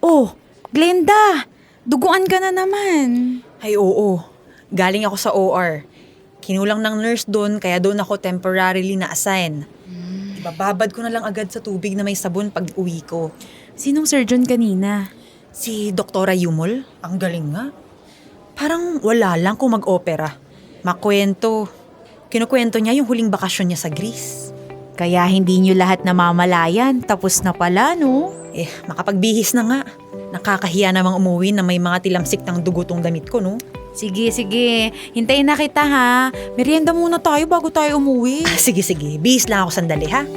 Oh, Glenda! Duguan ka na naman. Ay oo, galing ako sa OR. Kinulang ng nurse doon kaya doon ako temporarily na-assign. Ibababad ko na lang agad sa tubig na may sabon pag uwi ko. Sinong surgeon kanina? Si Doktora Yumol, ang galing nga. Parang wala lang kung mag-opera. Makwento. Kinukwento niya yung huling bakasyon niya sa Greece. Kaya hindi nyo lahat namamalayan. Tapos na pala, no? Eh, makapagbihis na nga. Nakakahiya namang umuwi na may mga tilamsik ng dugo tong damit ko, no? Sige, sige. Hintayin na kita, ha? Merienda muna tayo bago tayo umuwi. Ah, sige, sige. Bihis lang ako sandali, ha?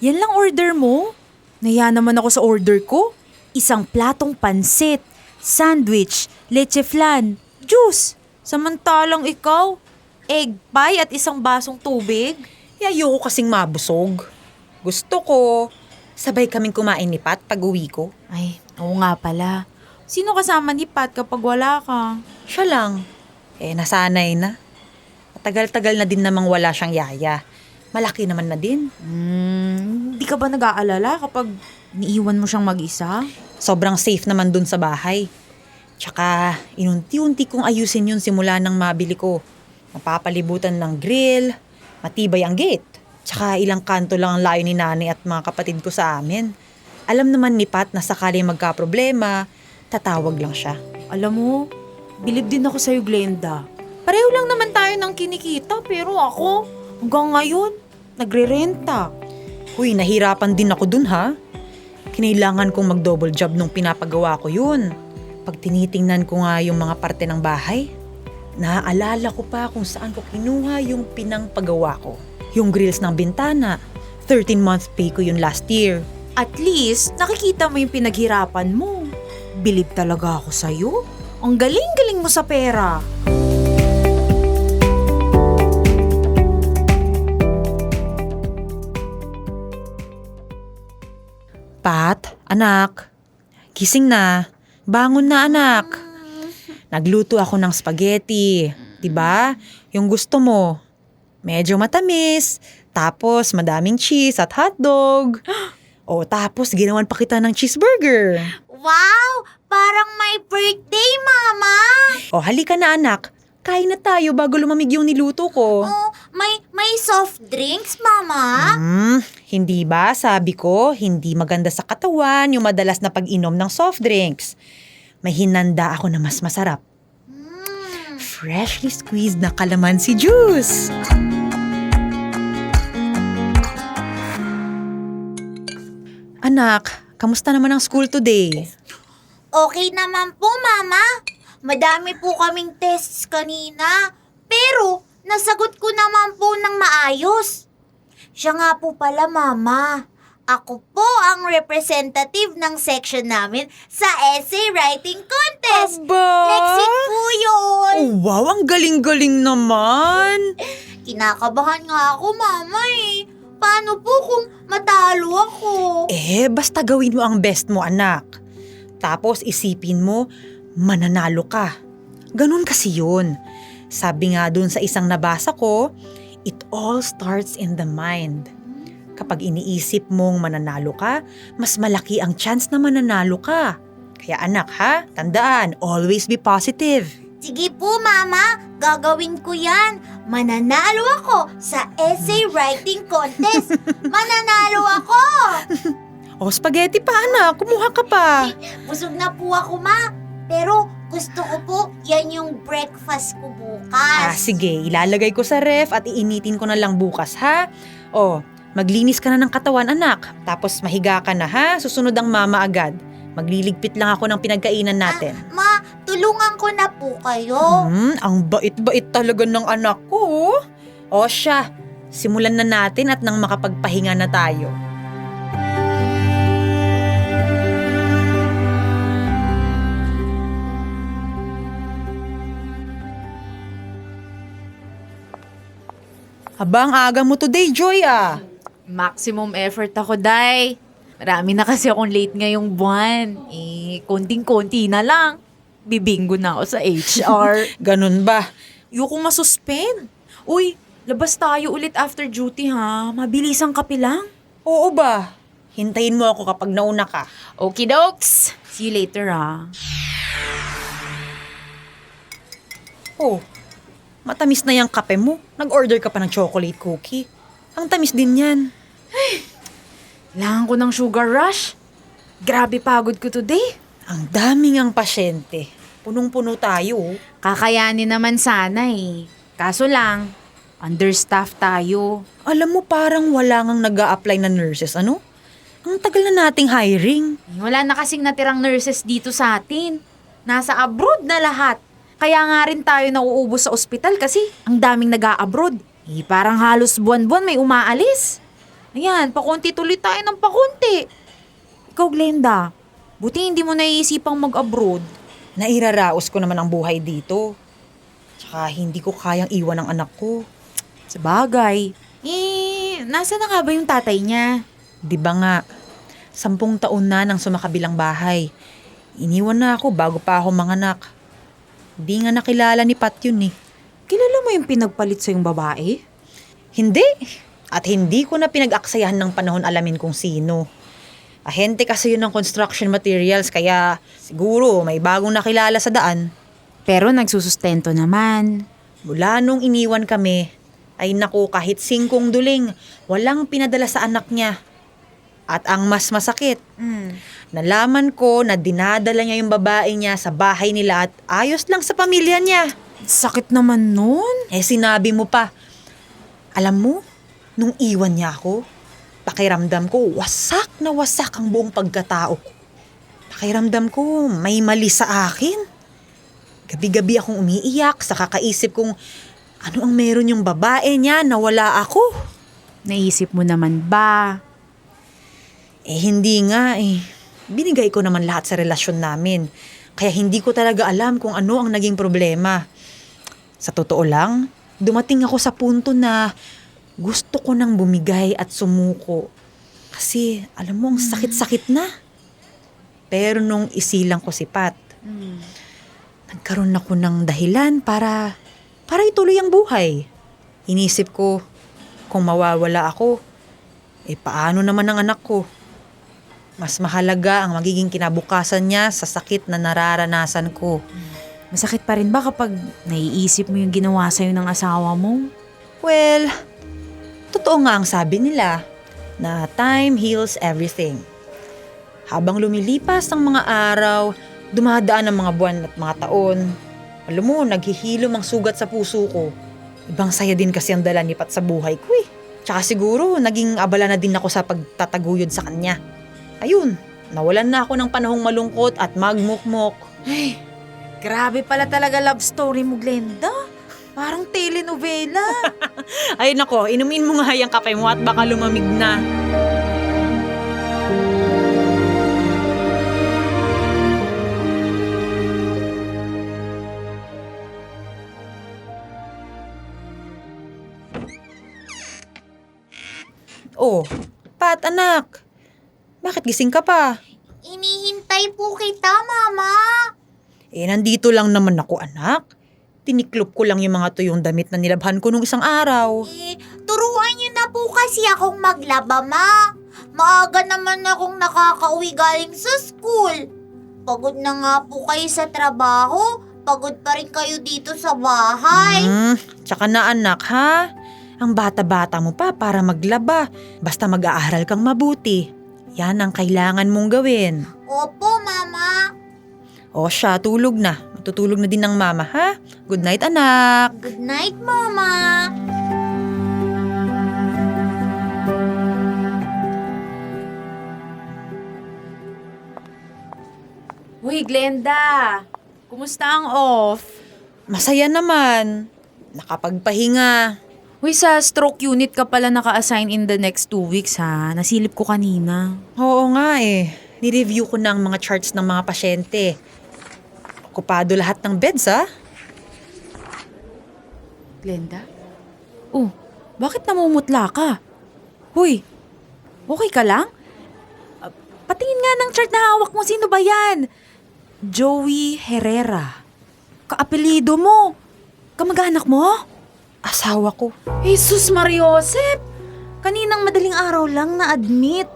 Yan lang order mo? Naya naman ako sa order ko. Isang platong pansit, sandwich, leche flan, juice. Samantalang ikaw, egg pie at isang basong tubig. Eh, ayoko kasing mabusog. Gusto ko, sabay kaming kumain ni Pat pag uwi ko. Ay, oo nga pala. Sino kasama ni Pat kapag wala ka? Siya lang. Eh, nasanay na. Matagal-tagal na din namang wala siyang yaya. Malaki naman na din. Hmm, hindi ka ba nag-aalala kapag niiwan mo siyang mag-isa? Sobrang safe naman dun sa bahay. Tsaka, inunti-unti kong ayusin yun simula nang mabili ko. Mapapalibutan ng grill, matibay ang gate. Tsaka ilang kanto lang ang layo ni nanay at mga kapatid ko sa amin. Alam naman ni Pat na sakali magka-problema, tatawag lang siya. Alam mo, bilib din ako sa'yo, Glenda. Pareho lang naman tayo ng kinikita, pero ako, hanggang ngayon, nagre-renta. Huy, nahirapan din ako dun ha. Kinailangan kong mag-double job nung pinapagawa ko yun. Pag tinitingnan ko nga yung mga parte ng bahay, naaalala ko pa kung saan ko kinuha yung pinangpagawa ko. Yung grills ng bintana. 13 months pay ko yun last year. At least, nakikita mo yung pinaghirapan mo. Bilib talaga ako sa'yo. Ang galing-galing mo sa pera. Pat, anak, gising na. Bangon na anak. Nagluto ako ng spaghetti. 'Di ba? Yung gusto mo. Medyo matamis, tapos madaming cheese at hotdog. O tapos ginawan pa kita ng cheeseburger. Wow! Parang my birthday, Mama! O halika na anak, kain na tayo bago lumamig yung niluto ko. Oh, may may soft drinks, Mama? Hmm, hindi ba sabi ko, hindi maganda sa katawan yung madalas na pag-inom ng soft drinks. May hinanda ako na mas masarap. Mm. Freshly squeezed na calamansi juice. Anak, kamusta naman ang school today? Okay naman po, Mama. Madami po kaming tests kanina. Pero, nasagot ko naman po ng maayos. Siya nga po pala, Mama. Ako po ang representative ng section namin sa essay writing contest. Aba! Next week po yun. Oh, wow, ang galing-galing naman. Kinakabahan nga ako, Mama eh. Paano po kung matalo ako? Eh, basta gawin mo ang best mo, anak. Tapos isipin mo, mananalo ka. Ganun kasi yun. Sabi nga dun sa isang nabasa ko, it all starts in the mind. Kapag iniisip mong mananalo ka, mas malaki ang chance na mananalo ka. Kaya anak ha, tandaan, always be positive. Sige po, Mama. Gagawin ko yan. Mananalo ako sa essay writing contest. Mananalo ako! O spaghetti pa anak, kumuha ka pa. Busog na po ako, Ma. Pero gusto ko po, yan yung breakfast ko Ah, bukas. sige, ilalagay ko sa ref at iinitin ko na lang bukas, ha? O, maglinis ka na ng katawan, anak. Tapos mahiga ka na, ha? Susunod ang mama agad. Magliligpit lang ako ng pinagkainan natin. Ma, tulungan ko na po kayo. Hmm, ang bait-bait talaga ng anak ko. O siya, simulan na natin at nang makapagpahinga na tayo. Habang aga mo today, Joy ah. Maximum effort ako, Day. Marami na kasi akong late ngayong buwan. Eh, konting-konti na lang. Bibinggo na ako sa HR. Ganun ba? Ayoko masuspend. Uy, labas tayo ulit after duty ha. Mabilis ang kape lang. Oo ba? Hintayin mo ako kapag nauna ka. Okay, dokes. See you later ha. Oh, matamis na yung kape mo. Nag-order ka pa ng chocolate cookie. Ang tamis din yan. Kailangan ko ng sugar rush. Grabe pagod ko today. Ang daming ang pasyente. Punong-puno tayo. Kakayanin naman sana eh. Kaso lang, understaff tayo. Alam mo parang wala ngang nag apply na nurses, ano? Ang tagal na nating hiring. Wala na kasing natirang nurses dito sa atin. Nasa abroad na lahat. Kaya nga rin tayo nauubos sa ospital kasi ang daming nag-a-abroad. Eh, parang halos buwan-buwan may umaalis. Ayan, pakunti tuloy tayo ng pakunti. Ikaw, Glenda, buti hindi mo naiisipang mag-abroad. Nairaraos ko naman ang buhay dito. Tsaka hindi ko kayang iwan ang anak ko. Sa bagay. Eh, nasa na nga ba yung tatay niya? Di ba nga, sampung taon na nang sumakabilang bahay. Iniwan na ako bago pa ako manganak. Di nga nakilala ni Pat yun eh. Kilala mo yung pinagpalit sa yung babae? Hindi. At hindi ko na pinag-aksayahan ng panahon alamin kung sino. Ahente kasi yun ng construction materials kaya siguro may bagong nakilala sa daan. Pero nagsusustento naman. Mula nung iniwan kami, ay naku kahit singkong duling, walang pinadala sa anak niya. At ang mas masakit, nalaman ko na dinadala niya yung babae niya sa bahay nila at ayos lang sa pamilya niya. Sakit naman nun. Eh sinabi mo pa, alam mo, nung iwan niya ako, pakiramdam ko wasak na wasak ang buong pagkatao ko. Pakiramdam ko may mali sa akin. Gabi-gabi akong umiiyak sa kakaisip kong ano ang meron yung babae niya na wala ako. Naisip mo naman ba? Eh hindi nga eh. Binigay ko naman lahat sa relasyon namin. Kaya hindi ko talaga alam kung ano ang naging problema. Sa totoo lang, dumating ako sa punto na gusto ko nang bumigay at sumuko. Kasi alam mo, ang sakit-sakit na. Pero nung isilang ko si Pat, nagkaroon ako ng dahilan para, para ituloy ang buhay. Inisip ko, kung mawawala ako, eh paano naman ang anak ko? Mas mahalaga ang magiging kinabukasan niya sa sakit na nararanasan ko. Masakit pa rin ba kapag naiisip mo yung ginawa sa'yo ng asawa mo? Well, totoo nga ang sabi nila na time heals everything. Habang lumilipas ang mga araw, dumadaan ang mga buwan at mga taon, alam mo, naghihilom ang sugat sa puso ko. Ibang saya din kasi ang dala ni Pat sa buhay ko eh. Tsaka siguro, naging abala na din ako sa pagtataguyod sa kanya. Ayun, nawalan na ako ng panahong malungkot at magmukmok. Ay, grabe pala talaga love story mo, Glenda. Parang telenovela. Ay nako, inumin mo nga yung kape mo at baka lumamig na. Oh, Pat anak. Bakit gising ka pa? Inihintay po kita, Mama. Eh, nandito lang naman ako anak. Tiniklop ko lang yung mga tuyong damit na nilabhan ko nung isang araw. Eh, turuan niyo na po kasi akong maglaba, Ma. Maaga naman akong nakakauwi galing sa school. Pagod na nga po kayo sa trabaho. Pagod pa rin kayo dito sa bahay. Hmm, tsaka na anak ha. Ang bata-bata mo pa para maglaba. Basta mag-aaral kang mabuti. Yan ang kailangan mong gawin. Opo, Mama. O siya, tulog na. Matutulog na din ng mama ha. Good night anak. Good night, Mama. Uy, Glenda. Kumusta ang off? Masaya naman. Nakapagpahinga. Uy, sa stroke unit ka pala naka-assign in the next two weeks ha. Nasilip ko kanina. Oo nga eh. Ni-review ko na ang mga charts ng mga pasyente. Okupado lahat ng beds ha. Glenda? Oh, bakit namumutla ka? Huy, okay ka lang? Ah, patingin nga ng chart na hawak mo. Sino ba yan? Joey Herrera. Kaapelido mo. Kamag-anak mo? Asawa ko. Jesus Mariosep! Kaninang madaling araw lang na-admit.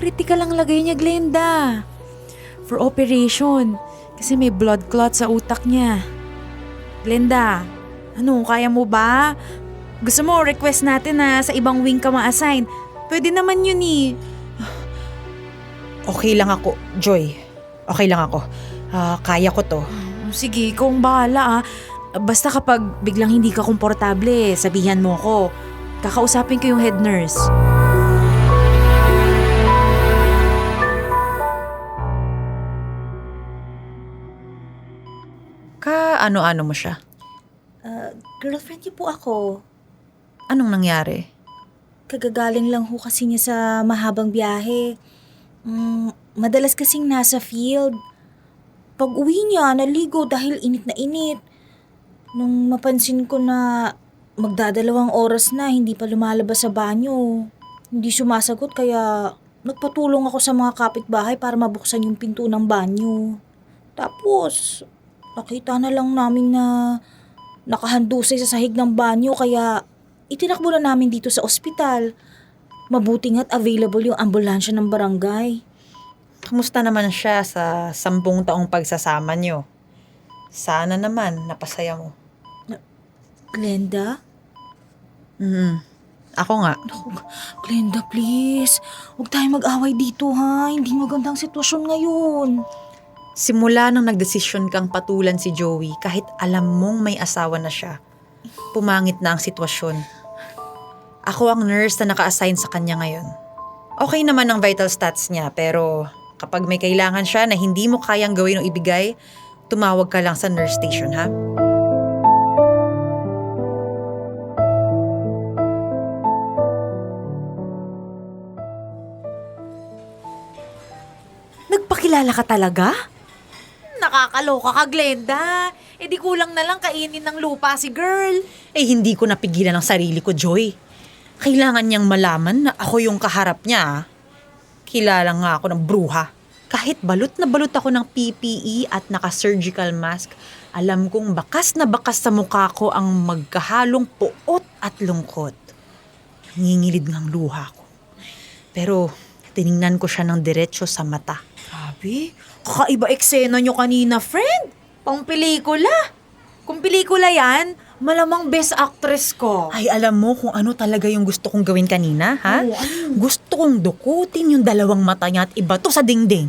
Critical ang lagay niya, Glenda. For operation. Kasi may blood clot sa utak niya. Glenda, ano, kaya mo ba? Gusto mo, request natin na sa ibang wing ka ma-assign. Pwede naman yun eh. Okay lang ako, Joy. Okay lang ako. Ah, kaya ko to. Sige, ang bahala ah. Basta kapag biglang hindi ka komportable, sabihan mo ko. Kakausapin ko yung head nurse. Ka ano-ano mo siya? Ah, girlfriend niyo po ako. Anong nangyari? Kagagaling lang ho kasi niya sa mahabang biyahe. Mm, madalas kasing nasa field. Pag uwi niya, naligo dahil init na init. Nung mapansin ko na magdadalawang oras na, hindi pa lumalabas sa banyo. Hindi sumasagot kaya nagpatulong ako sa mga kapitbahay para mabuksan yung pinto ng banyo. Tapos, nakita na lang namin na nakahandusay sa sahig ng banyo kaya itinakbo na namin dito sa ospital. Mabuti nga't available yung ambulansya ng barangay. Kamusta naman siya sa sampung taong pagsasama niyo? Sana naman napasaya mo. Glenda? Mhm. Ako nga. Naku, Glenda, please. Huwag tayo mag-away dito, ha? Hindi magandang sitwasyon ngayon. Simula nang nagdesisyon kang patulan si Joey kahit alam mong may asawa na siya, pumangit na ang sitwasyon. Ako ang nurse na naka-assign sa kanya ngayon. Okay naman ang vital stats niya pero kapag may kailangan siya na hindi mo kayang gawin o ibigay, tumawag ka lang sa nurse station ha. Nagpakilala ka talaga? Nakakaloka ka, Glenda. E di kulang na lang kainin ng lupa si girl. Eh hindi ko napigilan ang sarili ko, Joy. Kailangan niyang malaman na ako yung kaharap niya. ah. Kilala nga ako ng bruha. Kahit balot na balot ako ng PPE at naka-surgical mask, alam kong bakas na bakas sa mukha ko ang magkahalong puot at lungkot. Nangingilid ng luha ko. Pero tiningnan ko siya ng diretsyo sa mata. Grabe, kakaiba eksena nyo kanina, friend. Pang pelikula. Kung pelikula yan, malamang best actress ko. Ay, alam mo kung ano talaga yung gusto kong gawin kanina, ha? Oo, ano? Gusto kong dukutin yung dalawang mata niya at ibato sa dingding.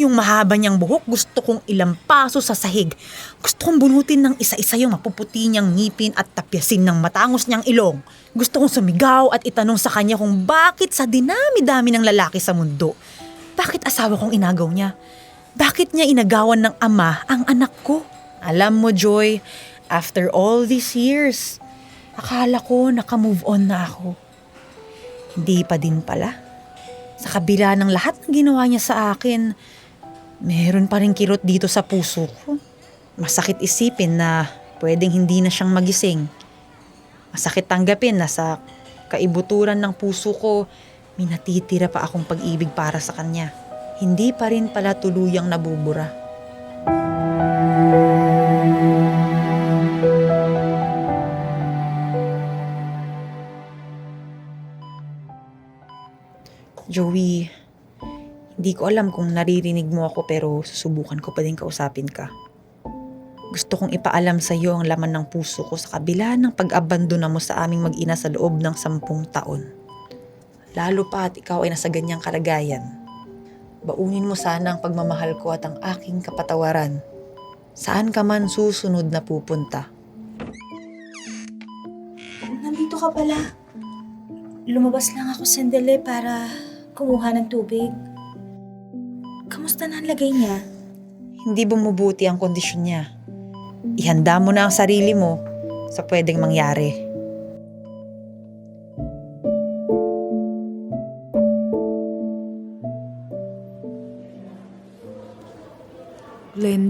Yung mahaba niyang buhok, gusto kong ilampaso sa sahig. Gusto kong bunutin ng isa-isa yung mapuputi niyang ngipin at tapyasin ng matangos niyang ilong. Gusto kong sumigaw at itanong sa kanya kung bakit sa dinami-dami ng lalaki sa mundo. Bakit asawa kong inagaw niya? Bakit niya inagawan ng ama ang anak ko? Alam mo, Joy, after all these years, akala ko nakamove on na ako. Hindi pa din pala. Sa kabila ng lahat ng ginawa niya sa akin, meron pa rin kirot dito sa puso ko. Masakit isipin na pwedeng hindi na siyang magising. Masakit tanggapin na sa kaibuturan ng puso ko, may natitira pa akong pag-ibig para sa kanya. Hindi pa rin pala tuluyang nabubura. Joey, hindi ko alam kung naririnig mo ako pero susubukan ko pa din kausapin ka. Gusto kong ipaalam sa iyo ang laman ng puso ko sa kabila ng pag-abandona mo sa aming mag-ina sa loob ng sampung taon. Lalo pa at ikaw ay nasa ganyang kalagayan. Baunin mo sana ang pagmamahal ko at ang aking kapatawaran. Saan ka man susunod na pupunta. Nandito ka pala. Lumabas lang ako sandali para kumuha ng tubig. Kamusta na ang lagay niya? Hindi bumubuti ang kondisyon niya. Ihanda mo na ang sarili mo sa pwedeng mangyari.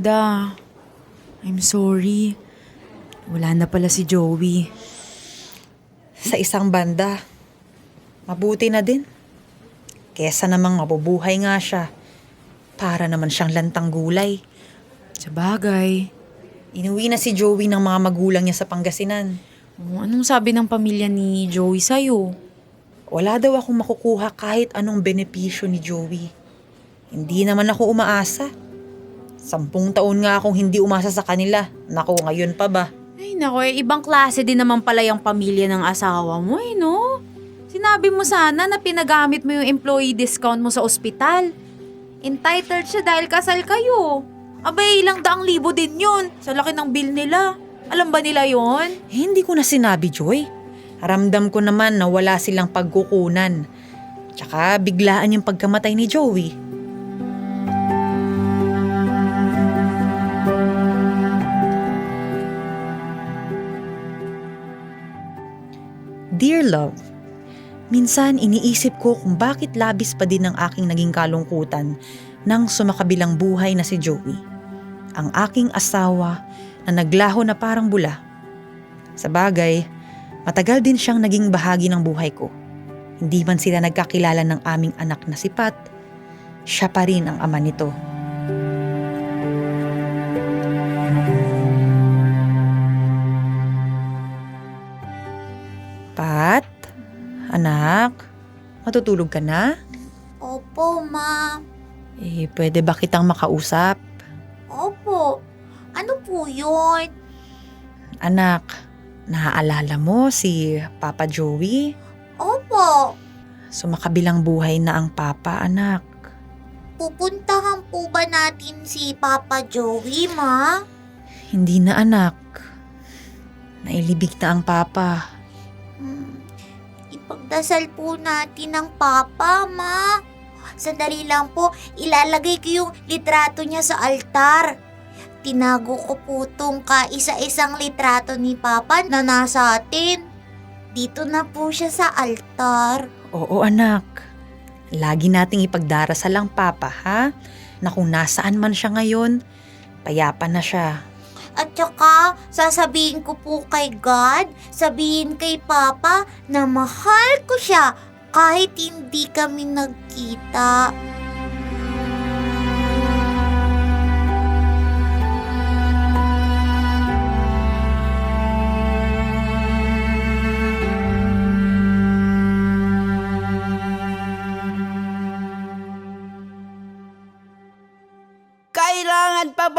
Glenda, I'm sorry. Wala na pala si Joey. Sa isang banda, mabuti na din. Kesa namang mabubuhay nga siya. Para naman siyang lantang gulay. Sa bagay, Inuwi na si Joey ng mga magulang niya sa Pangasinan. Oh, anong sabi ng pamilya ni Joey sa'yo? Wala daw akong makukuha kahit anong benepisyo ni Joey. Hindi naman ako umaasa. Sampung taon nga akong hindi umasa sa kanila. Naku, ngayon pa ba? Ay nako, eh, ibang klase din naman pala yung pamilya ng asawa mo eh, no? Sinabi mo sana na pinagamit mo yung employee discount mo sa ospital. Entitled siya dahil kasal kayo. Abay, ilang daang libo din yun. Sa laki ng bill nila. Alam ba nila yon? Eh, hindi ko na sinabi, Joy. Ramdam ko naman na wala silang pagkukunan. Tsaka biglaan yung pagkamatay ni Joey. Love, minsan iniisip ko kung bakit labis pa din ang aking naging kalungkutan nang sumakabilang buhay na si Joey. Ang aking asawa na naglaho na parang bula. Sa bagay, matagal din siyang naging bahagi ng buhay ko. Hindi man sila nagkakilala ng aming anak na si Pat, siya pa rin ang ama nito. Matutulog ka na? Opo, ma. Eh, pwede ba kitang makausap? Opo. Ano po yun? Anak, naaalala mo si Papa Joey? Opo. Sumakabilang buhay na ang papa, anak. Pupuntahan po ba natin si Papa Joey, ma? Hindi na anak. Nailibig na ang papa. Hmm. Ipagdasal po natin ng Papa, ma. Sandali lang po, ilalagay ko yung litrato niya sa altar. Tinago ko po tong kaisa-isang litrato ni Papa na nasa atin. Dito na po siya sa altar. Oo anak. Lagi nating ipagdarasal ang papa ha? Na kung nasaan man siya ngayon, payapa na siya. At saka, sasabihin ko po kay God, sabihin kay Papa na mahal ko siya kahit hindi kami nagkita.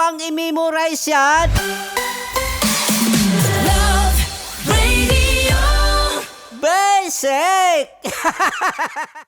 Kailangan pa bang i-memorize yan? Basic!